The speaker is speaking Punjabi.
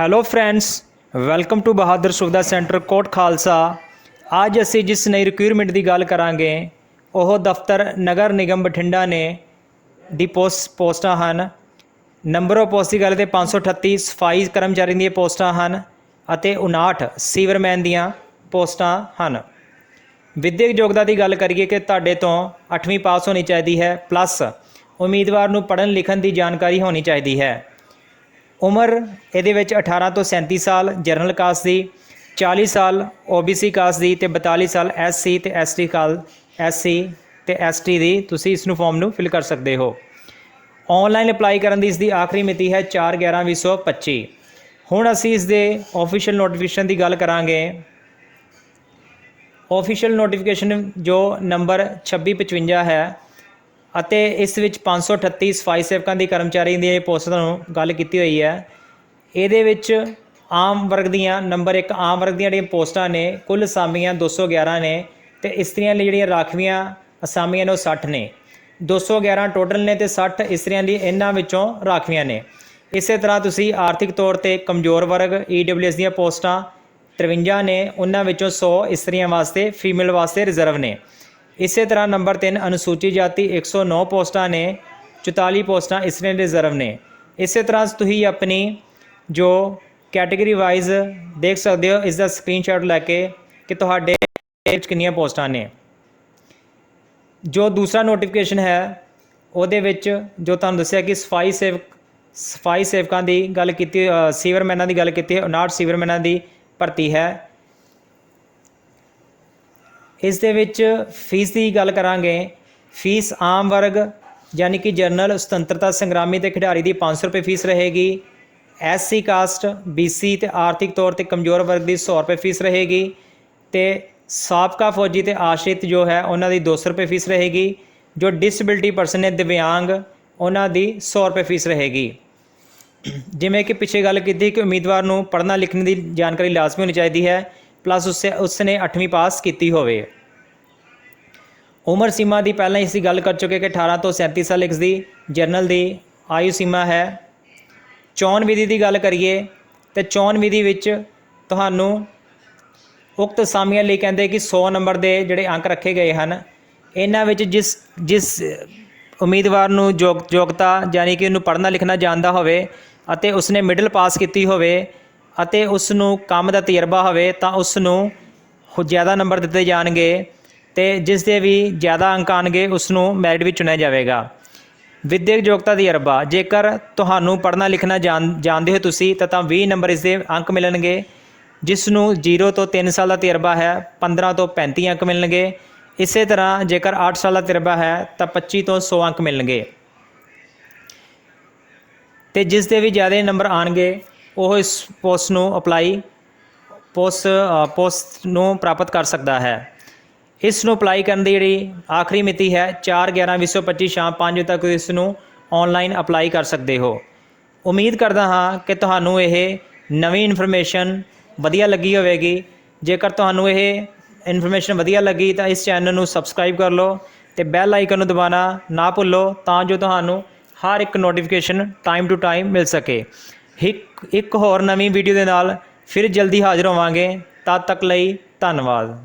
Hello friends welcome to Bahadur Suvidha centre Kot Khalsa ਅੱਜ ਅਸੀਂ ਜਿਸ ਨਈ ਰਿਕੁਇਰਮੈਂਟ ਦੀ ਗੱਲ ਕਰਾਂਗੇ ਉਹ ਦਫ਼ਤਰ ਨਗਰ ਨਿਗਮ ਬਠਿੰਡਾ ਨੇ ਦੀ ਪੋਸਟ ਪੋਸਟਾਂ ਹਨ ਨੰਬਰ ਆਫ ਪੋਸਟ ਦੀ ਗੱਲ ਤੇ 538 ਸਫ਼ਾਈ ਕਰਮਚਾਰੀ ਦੀਆਂ ਪੋਸਟਾਂ ਹਨ ਅਤੇ 59 ਸੀਵਰਮੈਨ ਦੀਆਂ ਪੋਸਟਾਂ ਹਨ ਵਿਦਿਅਕ ਯੋਗਤਾ ਦੀ ਗੱਲ ਕਰੀਏ ਕਿ ਤੁਹਾਡੇ ਤੋਂ 8ਵੀਂ ਪਾਸ ਹੋਣੀ ਚਾਹੀਦੀ ਹੈ ਪਲੱਸ ਉਮੀਦਵਾਰ ਨੂੰ ਪੜ੍ਹਨ ਲਿਖਣ ਦੀ ਜਾਣਕਾਰੀ ਹੋਣੀ ਚਾਹੀਦੀ ਹੈ ਉਮਰ ਇਹਦੇ ਵਿੱਚ 18 ਤੋਂ 37 ਸਾਲ, ਜਨਰਲ ਕਾਸਟ ਦੀ 40 ਸਾਲ OBC ਕਾਸਟ ਦੀ ਤੇ 42 ਸਾਲ SC ਤੇ ST ਕਾਲ SC ਤੇ ST ਦੀ, ਤੁਸੀਂ ਇਸ ਨੂੰ ਫਾਰਮ ਨੂੰ ਫਿਲ ਕਰ ਸਕਦੇ ਹੋ। ਆਨਲਾਈਨ ਅਪਲਾਈ ਕਰਨ ਦੀ ਇਸ ਦੀ ਆਖਰੀ ਮਿਤੀ ਹੈ 4/11/2025 ਹੁਣ ਅਸੀਂ ਇਸ ਦੇ ਆਫੀਸ਼ੀਅਲ ਨੋਟੀਫਿਕੇਸ਼ਨ ਦੀ ਗੱਲ ਕਰਾਂਗੇ। ਆਫੀਸ਼ੀਅਲ ਨੋਟੀਫਿਕੇਸ਼ਨ ਜੋ ਨੰਬਰ 2655 ਹੈ ਅਤੇ ਇਸ ਵਿੱਚ 538 ਸਫ਼ਾਈ ਸੇਵਕਾਂ ਦੀ ਕਰਮਚਾਰੀ ਦੀ ਪੋਸਟਾਂ ਨੂੰ ਗੱਲ ਕੀਤੀ ਹੋਈ ਹੈ। ਇਹਦੇ ਵਿੱਚ ਆਮ ਵਰਗ ਦੀਆਂ ਨੰਬਰ 1 ਆਮ ਵਰਗ ਦੀਆਂ ਜਿਹੜੀਆਂ ਪੋਸਟਾਂ ਨੇ, ਕੁੱਲ ਅਸਾਮੀਆਂ 211 ਨੇ ਤੇ ਇਸਤਰੀਆਂ ਲਈ ਜਿਹੜੀਆਂ ਰਾਖਵੀਆਂ ਅਸਾਮੀਆਂ ਨੇ ਉਹ 60 ਨੇ। 211 ਟੋਟਲ ਨੇ ਤੇ 60 ਇਸਤਰੀਆਂ ਲਈ ਇਹਨਾਂ ਵਿੱਚੋਂ ਰਾਖਵੀਆਂ ਨੇ। ਇਸੇ ਤਰ੍ਹਾਂ ਤੁਸੀਂ ਆਰਥਿਕ ਤੌਰ ਤੇ ਕਮਜ਼ੋਰ ਵਰਗ EWS ਦੀਆਂ ਪੋਸਟਾਂ 53 ਨੇ, ਉਹਨਾਂ ਵਿੱਚੋਂ 100 ਇਸਤਰੀਆਂ ਵਾਸਤੇ, ਫੀਮੇਲ ਵਾਸਤੇ ਰਿਜ਼ਰਵ ਨੇ। ਇਸੇ ਤਰ੍ਹਾਂ ਨੰਬਰ 3 ਅਨੁਸੂਚਿਤ ਜਾਤੀ 109 ਪੋਸਟਾਂ ਨੇ 44 ਪੋਸਟਾਂ ਇਸ ਲਈ ਰਿਜ਼ਰਵ ਨੇ। ਇਸੇ ਤਰ੍ਹਾਂ ਤੁਸੀਂ ਆਪਣੀ ਜੋ ਕੈਟਾਗਰੀ ਵਾਈਜ਼ ਦੇਖ ਸਕਦੇ ਹੋ ਇਸ ਦਾ ਸਕਰੀਨਸ਼ਾਟ ਲੈ ਕੇ ਕਿ ਤੁਹਾਡੇ ਵਿੱਚ ਕਿੰਨੀਆਂ ਪੋਸਟਾਂ ਨੇ। ਜੋ ਦੂਸਰਾ ਨੋਟੀਫਿਕੇਸ਼ਨ ਹੈ, ਉਹਦੇ ਵਿੱਚ ਜੋ ਤੁਹਾਨੂੰ ਦੱਸਿਆ ਕਿ ਸਫ਼ਾਈ ਸੇਵਕ, ਸਫ਼ਾਈ ਸੇਵਕਾਂ ਦੀ ਗੱਲ ਕੀਤੀ ਸੀਵਰਮੈਨਾਂ ਦੀ ਗੱਲ ਕੀਤੀ ਹੈ 59 ਸੀਵਰਮੈਨਾਂ ਦੀ ਭਰਤੀ ਹੈ। ਇਸ ਦੇ ਵਿੱਚ ਫੀਸ ਦੀ ਗੱਲ ਕਰਾਂਗੇ। ਫੀਸ ਆਮ ਵਰਗ ਯਾਨੀ ਕਿ ਜਨਰਲ ਸੁਤੰਤਰਤਾ ਸੰਗਰਾਮੀ ਤੇ ਖਿਡਾਰੀ ਦੀ 500 ਰੁਪਏ ਫੀਸ ਰਹੇਗੀ। ਐਸਸੀ ਕਾਸਟ ਬੀਸੀ ਤੇ ਆਰਥਿਕ ਤੌਰ ਤੇ ਕਮਜ਼ੋਰ ਵਰਗ ਦੀ 100 ਰੁਪਏ ਫੀਸ ਰਹੇਗੀ ਤੇ ਸਾਬਕਾ ਫੌਜੀ ਤੇ ਆਸ਼ਰਿਤ ਜੋ ਹੈ ਉਹਨਾਂ ਦੀ 200 ਰੁਪਏ ਫੀਸ ਰਹੇਗੀ। ਜੋ ਡਿਸੇਬਿਲਟੀ ਪਰਸਨ ਹੈ ਦਿਵਿਆਂਗ, ਉਹਨਾਂ ਦੀ 100 ਰੁਪਏ ਫੀਸ ਰਹੇਗੀ। ਜਿਵੇਂ ਕਿ ਪਿੱਛੇ ਗੱਲ ਕੀਤੀ ਕਿ ਉਮੀਦਵਾਰ ਨੂੰ ਪੜ੍ਹਨਾ ਲਿਖਣ ਦੀ ਜਾਣਕਾਰੀ ਲਾਜ਼ਮੀ ਹੋਣੀ ਚਾਹੀਦੀ ਹੈ। ਪਲੱਸ ਉਸ, ਉਸਨੇ 8ਵੀਂ ਪਾਸ ਕੀਤੀ ਹੋਵੇ। ਉਮਰ ਸੀਮਾ ਦੀ ਪਹਿਲਾਂ ਹੀ ਅਸੀਂ ਗੱਲ ਕਰ ਚੁੱਕੇ ਕਿ 18 ਤੋਂ 37 ਸਾਲ ਇਸ ਦੀ ਜਰਨਲ ਦੀ ਆਯੂ ਸੀਮਾ ਹੈ। ਚੋਣ ਵਿਧੀ ਦੀ ਗੱਲ ਕਰੀਏ, ਤੇ ਚੋਣ ਵਿਧੀ ਵਿੱਚ ਤੁਹਾਨੂੰ ਉਕਤ ਅਸਾਮੀਆਂ ਲਈ ਕਹਿੰਦੇ ਕਿ 100 ਨੰਬਰ ਦੇ ਜਿਹੜੇ ਅੰਕ ਰੱਖੇ ਗਏ ਹਨ। ਇਹਨਾਂ ਵਿੱਚ ਜਿਸ ਜਿਸ ਉਮੀਦਵਾਰ ਨੂੰ ਯੋਗ, ਯੋਗਤਾ, ਯਾਨੀ ਕਿ ਉਹਨੂੰ ਪੜ੍ਹਨਾ ਲਿਖਣਾ ਜਾਣਦਾ ਹੋਵੇ ਅਤੇ ਉਸਨੇ ਮਿਡਲ ਪਾਸ ਕੀਤੀ ਹੋਵੇ ਅਤੇ ਉਸ ਨੂੰ ਕੰਮ ਦਾ ਤਜਰਬਾ ਹੋਵੇ ਤਾਂ ਉਸ ਨੂੰ ਜ਼ਿਆਦਾ ਨੰਬਰ ਦਿੱਤੇ ਜਾਣਗੇ ਤੇ ਜਿਸ ਦੇ ਵੀ ਜ਼ਿਆਦਾ ਅੰਕ ਆਣਗੇ ਉਸ ਨੂੰ ਮੈਰਿਟ ਵਿੱਚ ਚੁਣਿਆ ਜਾਵੇਗਾ। ਵਿਦਿਅਕ ਯੋਗਤਾ ਦੀ ਅਰਬਾ, ਜੇਕਰ ਤੁਹਾਨੂੰ ਪੜ੍ਹਨਾ ਲਿਖਣਾ ਜਾਣ ਜਾਣਦੇ ਹੋ ਤੁਸੀਂ, ਤਾਂ ਤਾਂ 20 ਨੰਬਰ ਇਸ ਦੇ ਅੰਕ ਮਿਲਣਗੇ ਜਿਸ ਨੂੰ 0 ਤੋਂ 3 ਸਾਲ ਦਾ ਤਜਰਬਾ ਹੈ 15 ਤੋਂ 35 ਅੰਕ ਮਿਲਣਗੇ। ਇਸੇ ਤਰ੍ਹਾਂ ਜੇਕਰ 8 ਸਾਲ ਦਾ ਤਜਰਬਾ ਹੈ, ਤਾਂ 25 ਤੋਂ 100 ਅੰਕ ਮਿਲਣਗੇ। ਤੇ ਜਿਸ ਦੇ ਵੀ ਜ਼ਿਆਦਾ ਨੰਬਰ ਆਣਗੇ ਉਹ ਇਸ ਪੋਸਟ ਨੂੰ ਅਪਲਾਈ, ਪੋਸਟ ਪੋਸਟ ਨੂੰ ਪ੍ਰਾਪਤ ਕਰ ਸਕਦਾ ਹੈ। ਇਸ ਨੂੰ ਅਪਲਾਈ ਕਰਨ ਦੀ ਜਿਹੜੀ ਆਖਰੀ ਮਿਤੀ ਹੈ 4/11/2025 ਸ਼ਾਮ 5 ਵਜੇ ਤੱਕ ਇਸ ਨੂੰ ਆਨਲਾਈਨ ਅਪਲਾਈ ਕਰ ਸਕਦੇ ਹੋ। ਉਮੀਦ ਕਰਦਾ ਹਾਂ ਕਿ ਤੁਹਾਨੂੰ ਇਹ ਨਵੀਂ ਇਨਫੋਰਮੇਸ਼ਨ ਵਧੀਆ ਲੱਗੀ ਹੋਵੇਗੀ। ਜੇਕਰ ਤੁਹਾਨੂੰ ਇਹ ਇਨਫੋਰਮੇਸ਼ਨ ਵਧੀਆ ਲੱਗੀ ਤਾਂ ਇਸ ਚੈਨਲ ਨੂੰ ਸਬਸਕ੍ਰਾਈਬ ਕਰ ਲਓ ਤੇ ਬੈਲ ਆਈਕਨ ਨੂੰ ਦਬਾਉਣਾ ਨਾ ਭੁੱਲੋ ਤਾਂ ਜੋ ਤੁਹਾਨੂੰ ਹਰ ਇੱਕ ਨੋਟੀਫਿਕੇਸ਼ਨ ਟਾਈਮ ਟੂ ਟਾਈਮ ਮਿਲ ਸਕੇ। ਇੱਕ ਇੱਕ ਹੋਰ ਨਵੀਂ ਵੀਡੀਓ ਦੇ ਨਾਲ ਫਿਰ ਜਲਦੀ ਹਾਜ਼ਰ ਹੋਵਾਂਗੇ। ਤਦ ਤੱਕ ਲਈ ਧੰਨਵਾਦ।